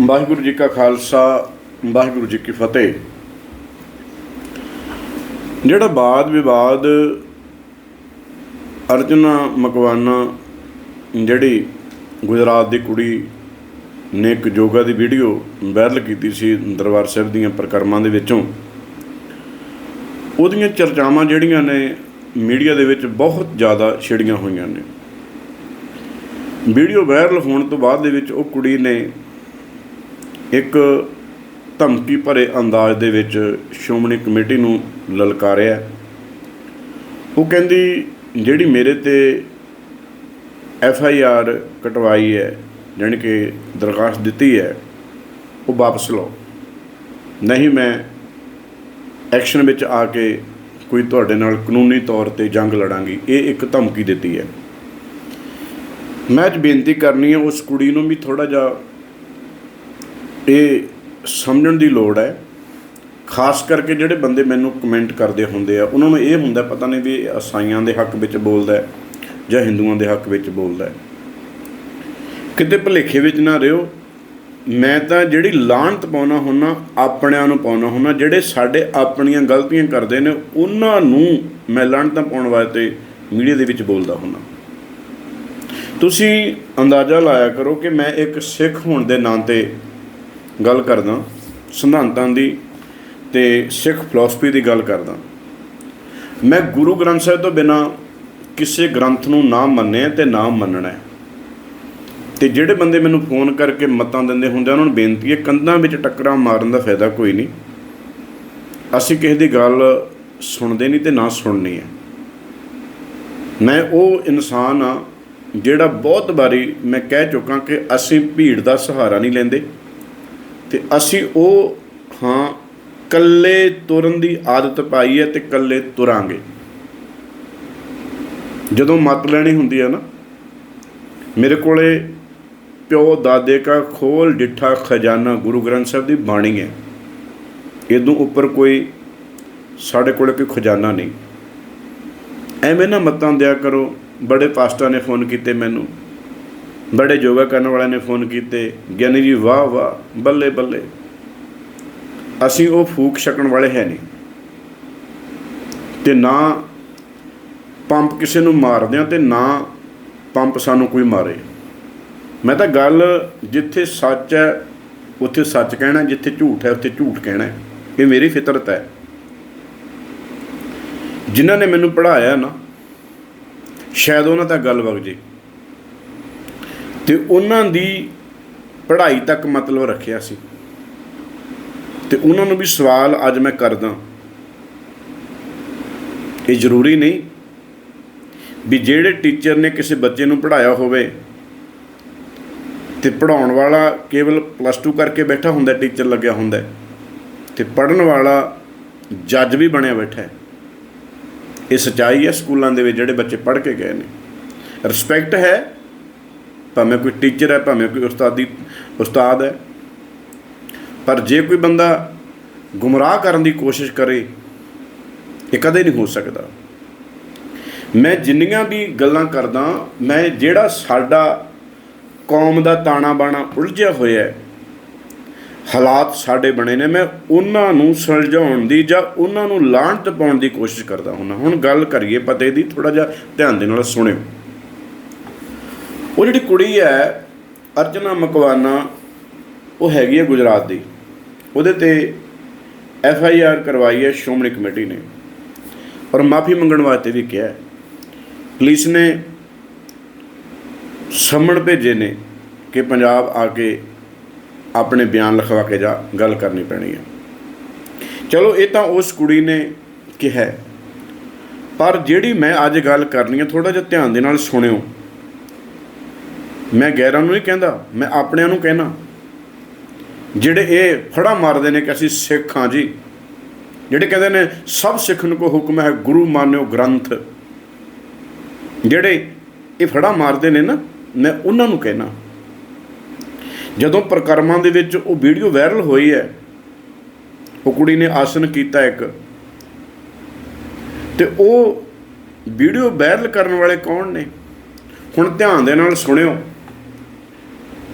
ਵਾਹਿਗੁਰੂ ਜੀ ਕਾ ਖਾਲਸਾ, ਵਾਹਿਗੁਰੂ ਜੀ ਕੀ ਫਤਿਹ। ਜਿਹੜਾ ਬਾਦ ਵਿਵਾਦ ਅਰਜਨਾ ਮਕਵਾਨਾ ਜਿਹੜੀ ਗੁਜਰਾਤ ਦੀ ਕੁੜੀ ਨੇ ਇੱਕ ਯੋਗਾ ਦੀ ਵੀਡੀਓ ਵਾਇਰਲ ਕੀਤੀ ਸੀ ਦਰਬਾਰ ਸਾਹਿਬ ਦੀਆਂ ਪ੍ਰਕਰਮਾਂ ਦੇ ਵਿੱਚੋਂ, ਉਹਦੀਆਂ ਚਰਚਾਵਾਂ ਜਿਹੜੀਆਂ ਨੇ ਮੀਡੀਆ ਦੇ ਵਿੱਚ ਬਹੁਤ ਜ਼ਿਆਦਾ ਛਿੜੀਆਂ ਹੋਈਆਂ ਨੇ। ਵੀਡੀਓ ਵਾਇਰਲ ਹੋਣ ਤੋਂ ਬਾਅਦ ਦੇ ਵਿੱਚ ਉਹ ਕੁੜੀ ਨੇ ਇੱਕ ਧਮਕੀ ਭਰੇ ਅੰਦਾਜ਼ ਦੇ ਵਿੱਚ ਸ਼੍ਰੋਮਣੀ ਕਮੇਟੀ ਨੂੰ ਲਲਕਾਰਿਆ। ਉਹ ਕਹਿੰਦੀ, ਜਿਹੜੀ ਮੇਰੇ ਤੇ ਐਫ ਆਈ ਆਰ ਕਟਵਾਈ ਹੈ, ਜਾਣੀ ਕਿ ਦਰਖਾਸਤ ਦਿੱਤੀ ਹੈ, ਉਹ ਵਾਪਸ ਲਓ। ਨਹੀਂ, ਮੈਂ ਐਕਸ਼ਨ ਵਿੱਚ ਆ ਕੇ ਕੋਈ ਤੁਹਾਡੇ ਨਾਲ ਕਾਨੂੰਨੀ ਤੌਰ ਤੇ ਜੰਗ ਲੜਾਂਗੀ। ਇਹ ਇੱਕ ਧਮਕੀ ਦਿੱਤੀ ਹੈ। ਮੈਂ ਅੱਜ ਬੇਨਤੀ ਕਰਨੀ ਹੈ, ਉਸ ਕੁੜੀ ਨੂੰ ਵੀ ਥੋੜਾ ਜਿਹਾ ਇਹ ਸਮਝਣ ਦੀ ਲੋੜ ਹੈ। ਖਾਸ ਕਰਕੇ ਜਿਹੜੇ ਬੰਦੇ ਮੈਨੂੰ ਕਮੈਂਟ ਕਰਦੇ ਹੁੰਦੇ ਆ, ਉਹਨਾਂ ਨੂੰ ਇਹ ਹੁੰਦਾ, ਪਤਾ ਨਹੀਂ ਵੀ ਇਹ ਈਸਾਈਆਂ ਦੇ ਹੱਕ ਵਿੱਚ ਬੋਲਦਾ ਜਾਂ ਹਿੰਦੂਆਂ ਦੇ ਹੱਕ ਵਿੱਚ ਬੋਲਦਾ ਕਿਤੇ ਭੁਲੇਖੇ ਵਿੱਚ ਨਾ ਰਿਓ ਮੈਂ ਤਾਂ ਜਿਹੜੀ ਲਾਹਨਤ ਪਾਉਣਾ ਹੁੰਨਾ, ਆਪਣਿਆਂ ਨੂੰ ਪਾਉਣਾ ਹੁੰਨਾ, ਜਿਹੜੇ ਸਾਡੇ ਆਪਣੀਆਂ ਗਲਤੀਆਂ ਕਰਦੇ ਨੇ, ਉਹਨਾਂ ਨੂੰ ਮੈਂ ਲਾਹਨਤਾਂ ਪਾਉਣ ਵਾਸਤੇ ਮੀਡੀਆ ਦੇ ਵਿੱਚ ਬੋਲਦਾ ਹੁੰਨਾ। ਤੁਸੀਂ ਅੰਦਾਜ਼ਾ ਲਾਇਆ ਕਰੋ ਕਿ ਮੈਂ ਇੱਕ ਸਿੱਖ ਹੋਣ ਦੇ ਨਾਂ ਤੇ ਗੱਲ ਕਰਦਾ, ਸਿਧਾਂਤਾਂ ਦੀ ਤੇ ਸਿੱਖ ਫਿਲਾਸਫੀ ਦੀ ਗੱਲ ਕਰਦਾ। ਮੈਂ ਗੁਰੂ ਗ੍ਰੰਥ ਸਾਹਿਬ ਤੋਂ ਬਿਨਾ ਕਿਸੇ ਗ੍ਰੰਥ ਨੂੰ ਨਾ ਮੰਨਿਆ ਤੇ ਨਾ ਮੰਨਣਾ। ਹੈ ਤੇ ਜਿਹੜੇ ਬੰਦੇ ਮੈਨੂੰ ਫੋਨ ਕਰਕੇ ਮਤਾਂ ਦਿੰਦੇ ਹੁੰਦੇ ਉਹਨਾਂ ਨੂੰ ਬੇਨਤੀ ਹੈ, ਕੰਧਾਂ ਵਿੱਚ ਟੱਕਰਾਂ ਮਾਰਨ ਦਾ ਫਾਇਦਾ ਕੋਈ ਨਹੀਂ। ਅਸੀਂ ਕਿਸੇ ਦੀ ਗੱਲ ਸੁਣਦੇ ਨਹੀਂ ਤੇ ਨਾ ਸੁਣਨੀ ਹੈ। ਮੈਂ ਉਹ ਇਨਸਾਨ ਆ ਜਿਹੜਾ ਬਹੁਤ ਵਾਰੀ ਮੈਂ ਕਹਿ ਚੁੱਕਾ ਕਿ ਅਸੀਂ ਭੀੜ ਦਾ ਸਹਾਰਾ ਨਹੀਂ ਲੈਂਦੇ। ਤੇ ਅਸੀਂ ਉਹ, ਹਾਂ ਕੱਲੇ ਤੁਰਨ ਦੀ ਆਦਤ ਪਾਈ ਹੈ ਤੇ ਕੱਲੇ ਤੁਰਾਂਗੇ। ਜਦੋਂ ਮਤ ਲੈਣੀ ਹੁੰਦੀ ਹੈ ਨਾ, ਮੇਰੇ ਕੋਲੇ ਪਿਓ, ਦਾਦੇ ਕਾ ਖੋਲ ਡਿੱਠਾ ਖਜ਼ਾਨਾ ਗੁਰੂ ਗ੍ਰੰਥ ਸਾਹਿਬ ਦੀ ਬਾਣੀ ਹੈ। ਇਦੋਂ ਉੱਪਰ ਕੋਈ ਸਾਡੇ ਕੋਲੇ ਕੋਈ ਖਜ਼ਾਨਾ ਨਹੀਂ। ਐਵੇਂ ਨਾ ਮਤਾਂ ਦਿਆ ਕਰੋ, ਬੜੇ ਪਾਸਟਰਾਂ ਨੇ ਫੋਨ ਕੀਤੇ ਮੈਨੂੰ। ਬੜੇ ਯੋਗਾ ਕਰਨ ਵਾਲਿਆਂ ਨੇ ਫੋਨ ਕੀਤੇ, ਗਿਆਨੀ ਜੀ, ਵਾਹ ਵਾਹ, ਬੱਲੇ ਬੱਲੇ। ਅਸੀਂ ਉਹ ਫੂਕ ਛਕਣ ਵਾਲੇ ਹੈ ਨਹੀਂ। ਤੇ ਨਾ ਪੰਪ ਕਿਸੇ ਨੂੰ ਮਾਰਦੇ ਆ ਤੇ ਨਾ ਪੰਪ ਸਾਨੂੰ ਕੋਈ ਮਾਰੇ। ਮੈਂ ਤਾਂ ਗੱਲ ਜਿੱਥੇ ਸੱਚ ਹੈ, ਉੱਥੇ ਸੱਚ ਕਹਿਣਾ, ਜਿੱਥੇ ਝੂਠ ਹੈ, ਉੱਥੇ ਝੂਠ ਕਹਿਣਾ ਇਹ ਮੇਰੀ ਫਿਤਰਤ ਹੈ। ਜਿਨ੍ਹਾਂ ਨੇ ਮੈਨੂੰ ਪੜ੍ਹਾਇਆ ਨਾ, ਸ਼ਾਇਦ ਉਹਨਾਂ ਤੱਕ ਗੱਲ ਵਗ ਜੇ। ਤੇ ਉਹਨਾਂ ਦੀ ਪੜ੍ਹਾਈ ਤੱਕ ਮਤਲਬ ਰੱਖਿਆ ਸੀ। ਤੇ ਉਹਨਾਂ ਨੂੰ ਵੀ ਸਵਾਲ ਅੱਜ ਮੈਂ ਕਰਦਾ ਇਹ ਜ਼ਰੂਰੀ ਨਹੀਂ ਵੀ ਜਿਹੜੇ ਟੀਚਰ ਨੇ ਕਿਸੇ ਬੱਚੇ ਨੂੰ ਪੜ੍ਹਾਇਆ ਹੋਵੇ ਤੇ ਪੜਾਉਣ ਵਾਲਾ ਕੇਵਲ ਪਲੱਸ 2 ਕਰਕੇ ਬੈਠਾ ਹੁੰਦਾ, ਟੀਚਰ ਲੱਗਿਆ ਹੁੰਦਾ ਤੇ ਪੜਨ ਵਾਲਾ ਜੱਜ ਵੀ ਬਣਿਆ ਬੈਠਾ ਹੈ। ਇਹ ਸਚਾਈ ਹੈ, ਸਕੂਲਾਂ ਦੇ ਵਿੱਚ ਜਿਹੜੇ ਬੱਚੇ ਪੜ੍ਹ ਕੇ ਗਏ ਨੇ। ਰਿਸਪੈਕਟ ਹੈ ਭਾਵੇਂ ਕੋਈ ਟੀਚਰ ਹੈ, ਭਾਵੇਂ ਕੋਈ ਉਸਤਾਦੀ, ਉਸਤਾਦ ਹੈ। ਪਰ ਜੇ ਕੋਈ ਬੰਦਾ ਗੁੰਮਰਾਹ ਕਰਨ ਦੀ ਕੋਸ਼ਿਸ਼ ਕਰੇ, ਇਹ ਕਦੇ ਨਹੀਂ ਹੋ ਸਕਦਾ। ਮੈਂ ਜਿੰਨੀਆਂ ਵੀ ਗੱਲਾਂ ਕਰਦਾ, ਮੈਂ ਜਿਹੜਾ ਸਾਡਾ ਕੌਮ ਦਾ ਤਾਣਾ ਬਾਣਾ ਉਲਝਿਆ ਹੋਇਆ ਹੈ, ਹਾਲਾਤ ਸਾਡੇ ਬਣੇ ਨੇ, ਮੈਂ ਉਹਨਾਂ ਨੂੰ ਸੁਲਝਾਉਣ ਦੀ ਜਾਂ ਉਹਨਾਂ ਨੂੰ ਲਾਂਟ ਪਾਉਣ ਦੀ ਕੋਸ਼ਿਸ਼ ਕਰਦਾ ਹੁੰਦਾ ਹੁਣ ਗੱਲ ਕਰੀਏ ਪਤੇ ਦੀ ਥੋੜਾ ਜਿਹਾ ਧਿਆਨ ਦੇ ਨਾਲ ਸੁਣਿਓ। ਉਹ ਜਿਹੜੀ ਕੁੜੀ ਹੈ ਅਰਜਨਾ ਮਕਵਾਨਾ, ਉਹ ਹੈਗੀ ਹੈ ਗੁਜਰਾਤ ਦੀ। ਉਹਦੇ ਤੇ ਐਫ ਆਈ ਆਰ ਕਰਵਾਈ ਹੈ ਸ਼੍ਰੋਮਣੀ ਕਮੇਟੀ ਨੇ। ਔਰ ਮਾਫੀ ਮੰਗਣ ਵਾਸਤੇ ਵੀ ਕਿਹਾ ਪੁਲਿਸ ਨੇ ਸਮਣ ਭੇਜੇ ਨੇ ਕਿ ਪੰਜਾਬ ਆ ਕੇ ਆਪਣੇ ਬਿਆਨ ਲਿਖਵਾ ਕੇ ਜਾ, ਗੱਲ ਕਰਨੀ ਪੈਣੀ ਹੈ। ਚਲੋ, ਇਹ ਤਾਂ ਉਸ ਕੁੜੀ ਨੇ ਕਿਹਾ ਪਰ ਜਿਹੜੀ ਮੈਂ ਅੱਜ ਗੱਲ ਕਰਨੀ ਹੈ ਥੋੜਾ ਜਿਹਾ ਧਿਆਨ ਦੇ ਨਾਲ ਸੁਣਿਓ। ਮੈਂ ਗੈਰਾਂ ਨੂੰ ਨਹੀਂ ਕਹਿੰਦਾ, ਮੈਂ ਆਪਣਿਆਂ ਨੂੰ ਕਹਿਣਾ। ਜਿਹੜੇ ਇਹ ਫੜਾ ਮਾਰਦੇ ਨੇ ਕਿ ਅਸੀਂ ਸਿੱਖ ਹਾਂ ਜੀ, ਜਿਹੜੇ ਕਹਿੰਦੇ ਨੇ ਸਭ ਸਿੱਖ ਨੂੰ ਕੋ ਹੁਕਮ ਹੈ, ਗੁਰੂ ਮਾਨਿਓ ਗ੍ਰੰਥ। ਜਿਹੜੇ ਇਹ ਫੜਾ ਮਾਰਦੇ ਨੇ ਨਾ, ਮੈਂ ਉਹਨਾਂ ਨੂੰ ਕਹਿਣਾ। ਜਦੋਂ ਪ੍ਰਕਰਮਾਂ ਦੇ ਵਿੱਚ ਉਹ ਵੀਡੀਓ ਵਾਇਰਲ ਹੋਈ ਹੈ, ਉਹ ਕੁੜੀ ਨੇ ਆਸਨ ਕੀਤਾ ਇੱਕ, ਤੇ ਉਹ ਵੀਡੀਓ ਵਾਇਰਲ ਕਰਨ ਵਾਲੇ ਕੌਣ ਨੇ? ਹੁਣ ਧਿਆਨ ਦੇ ਨਾਲ ਸੁਣਿਓ।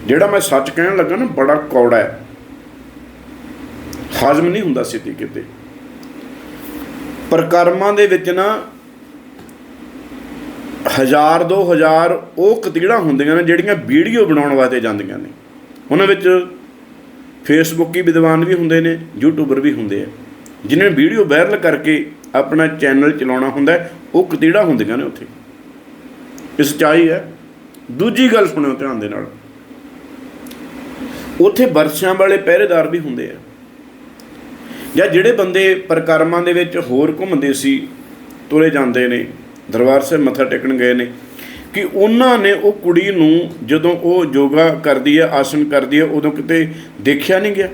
ਜਿਹੜਾ ਮੈਂ ਸੱਚ ਕਹਿਣ ਲੱਗਾ ਨਾ, ਬੜਾ ਕੌੜਾ ਹੈ। ਹਜ਼ਮ ਨਹੀਂ ਹੁੰਦਾ ਸਿੱਧੀ ਕਿਤੇ। ਪ੍ਰਕਰਮਾਂ ਦੇ ਵਿੱਚ ਨਾ, ਹਜ਼ਾਰ, ਦੋ ਹਜ਼ਾਰ ਉਹ ਕਤੀੜਾਂ ਹੁੰਦੀਆਂ ਨੇ, ਜਿਹੜੀਆਂ ਵੀਡੀਓ ਬਣਾਉਣ ਵਾਸਤੇ ਜਾਂਦੀਆਂ ਨੇ। ਉਹਨਾਂ ਵਿੱਚ ਫੇਸਬੁੱਕੀ ਵਿਦਵਾਨ ਵੀ ਹੁੰਦੇ ਨੇ ਯੂਟਿਊਬਰ ਵੀ ਹੁੰਦੇ ਆ। ਜਿਨ੍ਹਾਂ ਨੇ ਵੀਡੀਓ ਵਾਇਰਲ ਕਰਕੇ ਆਪਣਾ ਚੈਨਲ ਚਲਾਉਣਾ ਹੁੰਦਾ ਉਹ ਕਤੀੜਾ ਹੁੰਦੀਆਂ ਨੇ ਉੱਥੇ। ਇਹ ਸੱਚਾਈ ਹੈ। ਦੂਜੀ ਗੱਲ ਸੁਣਿਓ ਧਿਆਨ ਦੇ ਨਾਲ। ਉੱਥੇ ਵਰਸ਼ਾਂ ਵਾਲੇ ਪਹਿਰੇਦਾਰ ਵੀ ਹੁੰਦੇ ਆ। ਜਾਂ ਜਿਹੜੇ ਬੰਦੇ ਪ੍ਰਕਰਮਾਂ ਦੇ ਵਿੱਚ ਹੋਰ ਘੁੰਮਦੇ ਸੀ, ਤੁਰੇ ਜਾਂਦੇ ਨੇ, ਦਰਬਾਰ ਸਾਹਿਬ ਮੱਥਾ ਟੇਕਣ ਗਏ ਨੇ, ਕਿ ਉਹਨਾਂ ਨੇ ਉਹ ਕੁੜੀ ਨੂੰ ਜਦੋਂ ਉਹ ਯੋਗਾ ਕਰਦੀ ਹੈ ਆਸਨ ਕਰਦੀ ਹੈ ਉਦੋਂ ਕਿਤੇ ਦੇਖਿਆ ਨਹੀਂ ਗਿਆ?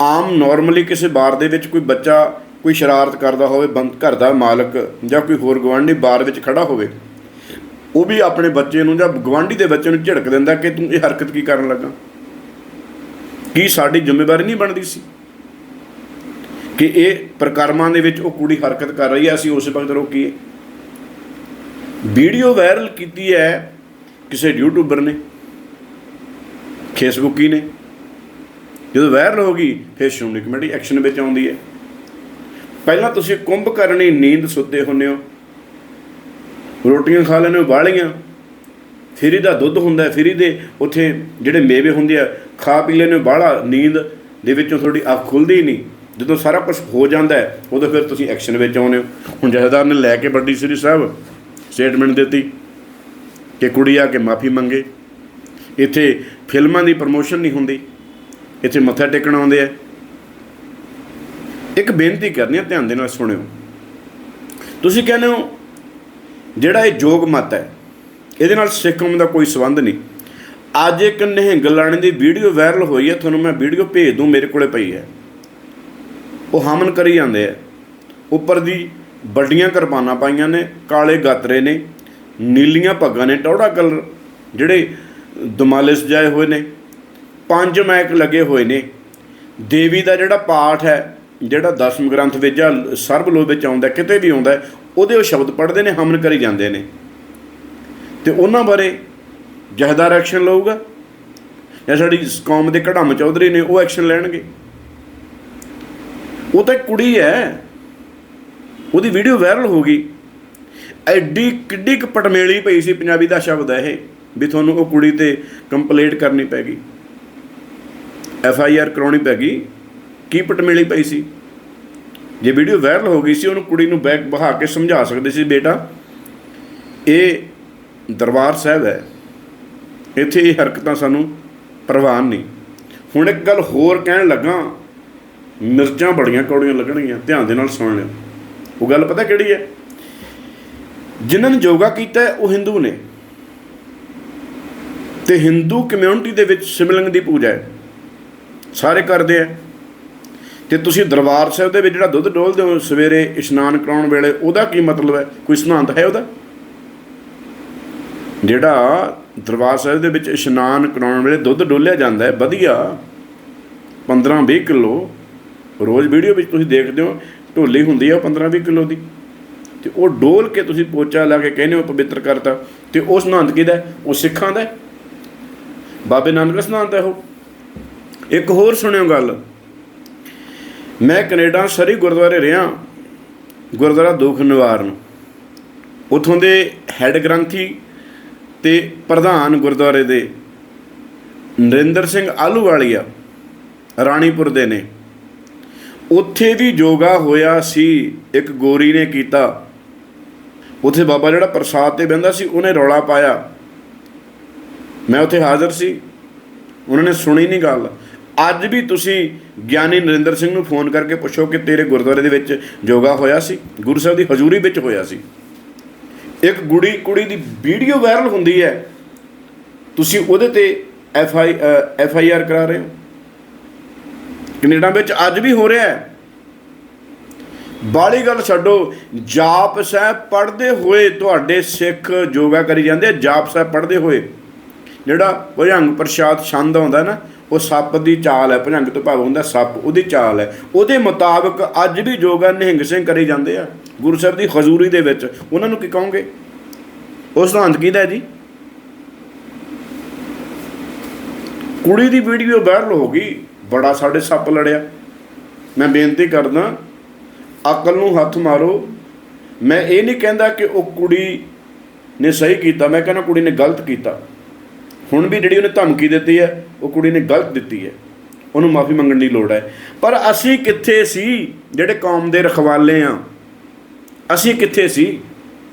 ਆਮ ਨਾਰਮਲੀ ਕਿਸੇ ਬਾਰ ਦੇ ਵਿੱਚ ਕੋਈ ਬੱਚਾ ਕੋਈ ਸ਼ਰਾਰਤ ਕਰਦਾ ਹੋਵੇ, ਬੰਦ ਘਰ ਦਾ ਮਾਲਕ ਜਾਂ ਕੋਈ ਹੋਰ ਗਵਾਂਢੀ ਬਾਰ ਵਿੱਚ ਖੜਾ ਹੋਵੇ ਉਹ ਵੀ ਆਪਣੇ ਬੱਚੇ ਨੂੰ ਜਾਂ ਗਵਾਂਢੀ ਦੇ ਬੱਚੇ ਨੂੰ ਝਿੜਕ ਦਿੰਦਾ ਕਿ ਤੂੰ ਇਹ ਹਰਕਤ ਕੀ ਕਰਨ ਲੱਗਾ? ਕੀ ਸਾਡੀ ਜ਼ਿੰਮੇਵਾਰੀ ਨਹੀਂ ਬਣਦੀ ਸੀ ਕਿ ਇਹ ਪ੍ਰਕਰਮਾਂ ਦੇ ਵਿੱਚ ਉਹ ਕੁੜੀ ਹਰਕਤ ਕਰ ਰਹੀ ਹੈ? ਅਸੀਂ ਉਸ ਵਕਤ ਰੋਕੀਏ। ਵੀਡੀਓ ਵਾਇਰਲ ਕੀਤੀ ਹੈ ਕਿਸੇ ਯੂਟਿਊਬਰ ਨੇ ਫੇਸਬੁੱਕੀ ਨੇ। ਜਦੋਂ ਵਾਇਰਲ ਹੋ ਗਈ, ਫਿਰ ਸ਼੍ਰੋਮਣੀ ਕਮੇਟੀ ਐਕਸ਼ਨ ਵਿੱਚ ਆਉਂਦੀ ਹੈ। ਪਹਿਲਾਂ ਤੁਸੀਂ ਕੁੰਭ ਕਰਨੀ ਨੀਂਦ ਸੁੱਤੇ ਹੁੰਨੇ ਹੋ। ਰੋਟੀਆਂ ਖਾ ਲੈਣੇ ਵਾਲੀਆਂ ਫਿਰੀ ਦਾ ਦੁੱਧ ਹੁੰਦਾ ਫਿਰੀ ਦੇ ਉੱਥੇ ਜਿਹੜੇ ਮੇਵੇ ਹੁੰਦੇ ਆ, ਖਾ ਪੀ ਲੈਣੇ ਬਾਹਲਾ ਨੀਂਦ ਦੇ ਵਿੱਚੋਂ ਤੁਹਾਡੀ ਅੱਖ ਖੁੱਲਦੀ ਨਹੀਂ। ਜਦੋਂ ਸਾਰਾ ਕੁਝ ਹੋ ਜਾਂਦਾ ਹੈ, ਉਦੋਂ ਫਿਰ ਤੁਸੀਂ ਐਕਸ਼ਨ ਵਿੱਚ ਆਉਂਦੇ ਹੋ। ਹੁਣ ਜਥੇਦਾਰ ਨੇ ਲੈ ਕੇ ਵੱਡੀ ਸ੍ਰੀ ਸਾਹਿਬ ਸਟੇਟਮੈਂਟ ਦਿੱਤੀ ਕਿ ਕੁੜੀ ਆ ਕੇ ਮਾਫੀ ਮੰਗੇ। ਇੱਥੇ ਫਿਲਮਾਂ ਦੀ ਪ੍ਰਮੋਸ਼ਨ ਨਹੀਂ ਹੁੰਦੀ। ਇੱਥੇ ਮੱਥਾ ਟੇਕਣ ਆਉਂਦੇ ਆ। ਇੱਕ ਬੇਨਤੀ ਕਰਨੀ ਹੈ ਧਿਆਨ ਦੇ ਨਾਲ ਸੁਣਿਓ। ਤੁਸੀਂ ਕਹਿੰਦੇ ਹੋ ਜਿਹੜਾ ਇਹ ਜੋਗ ਮਤ ਹੈ, ਇਹਦੇ ਨਾਲ ਸਿੱਖ ਕੌਮ ਦਾ ਕੋਈ ਸੰਬੰਧ ਨਹੀਂ। ਅੱਜ ਇੱਕ ਨਿਹੰਗ ਲਾਣੇ ਦੀ ਵੀਡੀਓ ਵਾਇਰਲ ਹੋਈ ਹੈ, ਤੁਹਾਨੂੰ ਮੈਂ ਵੀਡੀਓ ਭੇਜ ਦੂੰ, ਮੇਰੇ ਕੋਲੇ ਪਈ ਹੈ। ਉਹ ਹਮਨ ਕਰੀ ਜਾਂਦੇ ਆ। ਉੱਪਰ ਦੀ ਵੱਡੀਆਂ ਕਿਰਪਾਨਾਂ ਪਾਈਆਂ ਨੇ, ਕਾਲੇ ਗਾਤਰੇ ਨੇ, ਨੀਲੀਆਂ ਪੱਗਾਂ ਨੇ, ਟੌੜਾ ਕਲਰ ਜਿਹੜੇ ਦਮਾਲੇ ਸਜਾਏ ਹੋਏ ਨੇ, ਪੰਜ ਮੈਕ ਲੱਗੇ ਹੋਏ ਨੇ। ਦੇਵੀ ਦਾ ਜਿਹੜਾ ਪਾਠ ਹੈ, ਜਿਹੜਾ ਦਸਮ ਗ੍ਰੰਥ ਵਿੱਚ ਜਾਂ ਸਰਬ ਲੋਕ ਵਿੱਚ ਆਉਂਦਾ, ਕਿਤੇ ਵੀ ਆਉਂਦਾ ਉਹਦੇ ਉਹ ਸ਼ਬਦ ਪੜ੍ਹਦੇ ਨੇ, ਹਮਨ ਕਰੀ ਜਾਂਦੇ ਨੇ। ਤੇ ਉਹਨਾਂ ਬਾਰੇ ਜਹਦਾਰ ਐਕਸ਼ਨ ਲਊਗਾ? ਜਾਂ ਸਾਡੀ ਕੌਮ ਦੇ ਕੜਮ ਚੌਧਰੀ ਨੇ ਉਹ ਐਕਸ਼ਨ ਲੈਣਗੇ? ਉਹ ਤਾਂ ਇੱਕ ਕੁੜੀ ਹੈ। ਉਹਦੀ ਵੀਡੀਓ ਵਾਇਰਲ ਹੋ ਗਈ। ਐਡੀ ਕਿੱਡੀ ਕੁ ਪਟਮੇਲੀ ਪਈ ਸੀ ਪੰਜਾਬੀ ਦਾ ਸ਼ਬਦ ਹੈ ਇਹ, ਵੀ ਤੁਹਾਨੂੰ ਉਹ ਕੁੜੀ ਤੇ ਕੰਪਲੇਂਟ ਕਰਨੀ ਪੈ ਗਈ। ਐਫ ਆਈ ਆਰ ਕਰਾਉਣੀ ਪੈ ਗਈ। ਕੀ ਪਟਮੇਲੀ ਪਈ ਸੀ? ਜੇ ਵੀਡੀਓ ਵਾਇਰਲ ਹੋ ਗਈ ਸੀ, ਉਹਨੂੰ ਕੁੜੀ ਨੂੰ ਬੈਕ ਬਹਾ ਕੇ ਸਮਝਾ ਸਕਦੇ ਸੀ, ਬੇਟਾ, ਇਹ ਦਰਬਾਰ ਸਾਹਿਬ ਹੈ। ਇੱਥੇ ਇਹ ਹਰਕਤਾਂ ਸਾਨੂੰ ਪ੍ਰਵਾਨ ਨਹੀਂ। ਹੁਣ ਇੱਕ ਗੱਲ ਹੋਰ ਕਹਿਣ ਲੱਗਾ, ਮਿਰਚਾਂ ਬੜੀਆਂ ਕੌੜੀਆਂ ਲੱਗਣਗੀਆਂ, ਧਿਆਨ ਦੇ ਨਾਲ ਸੁਣ ਲਿਓ। ਉਹ ਗੱਲ ਪਤਾ ਕਿਹੜੀ ਹੈ? ਜਿਨ੍ਹਾਂ ਨੇ ਯੋਗਾ ਕੀਤਾ ਉਹ ਹਿੰਦੂ ਨੇ। ਤੇ ਹਿੰਦੂ ਕਮਿਊਨਿਟੀ ਦੇ ਵਿੱਚ ਸਿਮਲਿੰਗ ਦੀ ਪੂਜਾ ਹੈ। ਸਾਰੇ ਕਰਦੇ ਆ ਤੇ ਤੁਸੀਂ ਦਰਬਾਰ ਸਾਹਿਬ ਦੇ ਵਿੱਚ ਜਿਹੜਾ ਦੁੱਧ ਡੋਲਦੇ ਹੋ ਸਵੇਰੇ ਇਸ਼ਨਾਨ ਕਰਾਉਣ ਵੇਲੇ, ਉਹਦਾ ਕੀ ਮਤਲਬ ਹੈ? ਕੋਈ ਸਿਧਾਂਤ ਹੈ ਉਹਦਾ? ਜਿਹੜਾ ਦਰਬਾਰ ਸਾਹਿਬ ਦੇ ਵਿੱਚ ਇਸ਼ਨਾਨ ਕਰਾਉਣ ਵੇਲੇ ਦੁੱਧ ਡੋਲਿਆ ਜਾਂਦਾ ਹੈ, ਵਧੀਆ। 15 20 ਕਿਲੋ, ਰੋਜ਼ ਵੀਡੀਓ ਵਿੱਚ ਤੁਸੀਂ ਦੇਖਦੇ ਹੋ, ਢੋਲੀ ਹੁੰਦੀ ਆ 15 20 ਕਿਲੋ ਦੀ। ਤੇ ਉਹ ਡੋਲ ਕੇ ਤੁਸੀਂ ਪੋਚਾ ਲਾ ਕੇ ਕਹਿੰਦੇ ਹੋ ਪਵਿੱਤਰ ਕਰਤਾ। ਤੇ ਉਸ ਸਿਧਾਂਤ ਕਿਹਦਾ ਉਹ ਸਿੱਖਾਂ ਦਾ ਬਾਬੇ ਨਾਨਕ ਦਾ ਸਿਧਾਂਤ ਹੈ ਉਹ। ਇੱਕ ਹੋਰ ਸੁਣਿਓ ਗੱਲ। ਮੈਂ ਕੈਨੇਡਾ ਸਰੀ ਗੁਰਦੁਆਰੇ ਰਿਹਾ, ਗੁਰਦੁਆਰਾ ਦੁੱਖ ਨਿਵਾਰਨ। ਉਥੋਂ ਦੇ ਹੈੱਡ ਗ੍ਰੰਥੀ ਤੇ ਪ੍ਰਧਾਨ ਗੁਰਦੁਆਰੇ ਦੇ ਨਰਿੰਦਰ ਸਿੰਘ ਆਲੂਵਾਲੀਆ ਰਾਣੀਪੁਰ ਦੇ ਨੇ। ਉੱਥੇ ਵੀ ਯੋਗਾ ਹੋਇਆ ਸੀ, ਇੱਕ ਗੋਰੀ ਨੇ ਕੀਤਾ। ਉੱਥੇ ਬਾਬਾ ਜਿਹੜਾ ਪ੍ਰਸਾਦ ਤੇ ਬਹਿੰਦਾ ਸੀ, ਉਹਨੇ ਰੌਲਾ ਪਾਇਆ। ਮੈਂ ਉੱਥੇ ਹਾਜ਼ਰ ਸੀ। ਉਹਨਾਂ ਨੇ ਸੁਣੀ ਨਹੀਂ ਗੱਲ। ਅੱਜ ਵੀ ਤੁਸੀਂ ਗਿਆਨੀ ਨਰਿੰਦਰ ਸਿੰਘ ਨੂੰ ਫੋਨ ਕਰਕੇ ਪੁੱਛੋ ਕਿ ਤੇਰੇ ਗੁਰਦੁਆਰੇ ਦੇ ਵਿੱਚ ਯੋਗਾ ਹੋਇਆ ਸੀ? ਗੁਰੂ ਸਾਹਿਬ ਦੀ ਹਜ਼ੂਰੀ ਵਿੱਚ ਹੋਇਆ ਸੀ। ਇੱਕ ਗੁੜੀ ਕੁੜੀ ਦੀ ਵੀਡੀਓ ਵਾਇਰਲ ਹੁੰਦੀ ਹੈ। ਤੁਸੀਂ ਉਹਦੇ ਤੇ F I F I R ਕਰਾ ਰਹੇ ਹੋ। ਕੈਨੇਡਾ ਵਿੱਚ ਅੱਜ ਵੀ ਹੋ ਰਿਹਾ ਹੈ। ਬਾਲੀ ਗੱਲ ਛੱਡੋ, ਜਾਪ ਸਾਹਿਬ ਪੜ੍ਹਦੇ ਹੋਏ ਤੁਹਾਡੇ ਸਿੱਖ ਯੋਗਾ ਕਰੀ ਜਾਂਦੇ ਆ, ਜਾਪ ਸਾਹਿਬ ਪੜ੍ਹਦੇ ਹੋਏ। ਜਿਹੜਾ ਭੁਜੰਗ ਪ੍ਰਸ਼ਾਦ ਛੰਦ ਆਉਂਦਾ ਨਾ ਉਹ ਸੱਪ ਦੀ ਚਾਲ ਹੈ, ਭਜੰਗ ਤੋਂ ਭਾਵ ਹੁੰਦਾ ਸੱਪ, ਉਹਦੀ ਚਾਲ ਹੈ। ਉਹਦੇ ਮੁਤਾਬਕ ਅੱਜ ਵੀ ਯੋਗਾ ਨਿਹੰਗ ਸਿੰਘ ਕਰੀ ਜਾਂਦੇ ਆ। ਗੁਰੂ ਸਾਹਿਬ ਦੀ ਹਜ਼ੂਰੀ ਦੇ ਵਿੱਚ। ਉਹਨਾਂ ਨੂੰ ਕੀ ਕਹੋਗੇ? ਉਹ ਸਿਧਾਂਤ ਕਿਹਦਾ ਜੀ? ਕੁੜੀ ਦੀ ਵੀਡੀਓ ਵਾਇਰਲ ਹੋ ਗਈ। ਬੜਾ ਸਾਡੇ ਸੱਪ ਲੜਿਆ। ਮੈਂ ਬੇਨਤੀ ਕਰਦਾ, ਅਕਲ ਨੂੰ ਹੱਥ ਮਾਰੋ। ਮੈਂ ਇਹ ਨਹੀਂ ਕਹਿੰਦਾ ਕਿ ਉਹ ਕੁੜੀ ਨੇ ਸਹੀ ਕੀਤਾ। ਮੈਂ ਕਹਿੰਦਾ ਕੁੜੀ ਨੇ ਗਲਤ ਕੀਤਾ। ਹੁਣ ਵੀ ਜਿਹੜੀ ਉਹਨੇ ਧਮਕੀ ਦਿੱਤੀ ਹੈ ਉਹ ਕੁੜੀ ਨੇ ਗਲਤ ਦਿੱਤੀ ਹੈ। ਉਹਨੂੰ ਮਾਫੀ ਮੰਗਣ ਦੀ ਲੋੜ ਹੈ। ਪਰ ਅਸੀਂ ਕਿੱਥੇ ਸੀ? ਜਿਹੜੇ ਕੌਮ ਦੇ ਰਖਵਾਲੇ ਆ ਅਸੀਂ ਕਿੱਥੇ ਸੀ?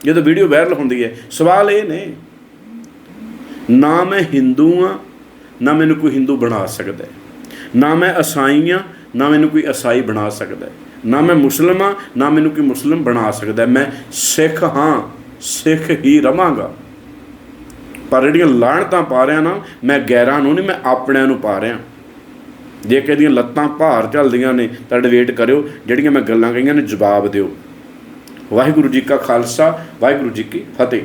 ਜਦੋਂ ਵੀਡੀਓ ਵਾਇਰਲ ਹੁੰਦੀ ਹੈ। ਸਵਾਲ ਇਹ ਨੇ, ਨਾ ਮੈਂ ਹਿੰਦੂ ਆ ਨਾ ਮੈਨੂੰ ਕੋਈ ਹਿੰਦੂ ਬਣਾ ਸਕਦਾ ਨਾ ਮੈਂ ਈਸਾਈ ਆ ਨਾ ਮੈਨੂੰ ਕੋਈ ਈਸਾਈ ਬਣਾ ਸਕਦਾ ਨਾ ਮੈਂ ਮੁਸਲਮ ਆ ਨਾ ਮੈਨੂੰ ਕੋਈ ਮੁਸਲਮ ਬਣਾ ਸਕਦਾ ਮੈਂ ਸਿੱਖ ਹਾਂ ਸਿੱਖ ਹੀ ਰਵਾਂਗਾ। ਪਰ ਜਿਹੜੀਆਂ ਲਾਹਣਤਾਂ ਪਾ ਰਿਹਾ ਨਾ, ਮੈਂ ਗੈਰਾਂ ਨੂੰ ਨਹੀਂ, ਮੈਂ ਆਪਣਿਆਂ ਨੂੰ ਪਾ ਰਿਹਾ। ਜੇ ਕਿਹਦੀਆਂ ਲੱਤਾਂ ਭਾਰ ਚੱਲਦੀਆਂ ਨੇ, ਤਾਂ ਵੇਟ ਕਰਿਓ, ਜਿਹੜੀਆਂ ਮੈਂ ਗੱਲਾਂ ਕਹੀਆਂ ਨੇ ਜਵਾਬ ਦਿਓ। ਵਾਹਿਗੁਰੂ ਜੀ ਕਾ ਖਾਲਸਾ, ਵਾਹਿਗੁਰੂ ਜੀ ਕੀ ਫਤਿਹ।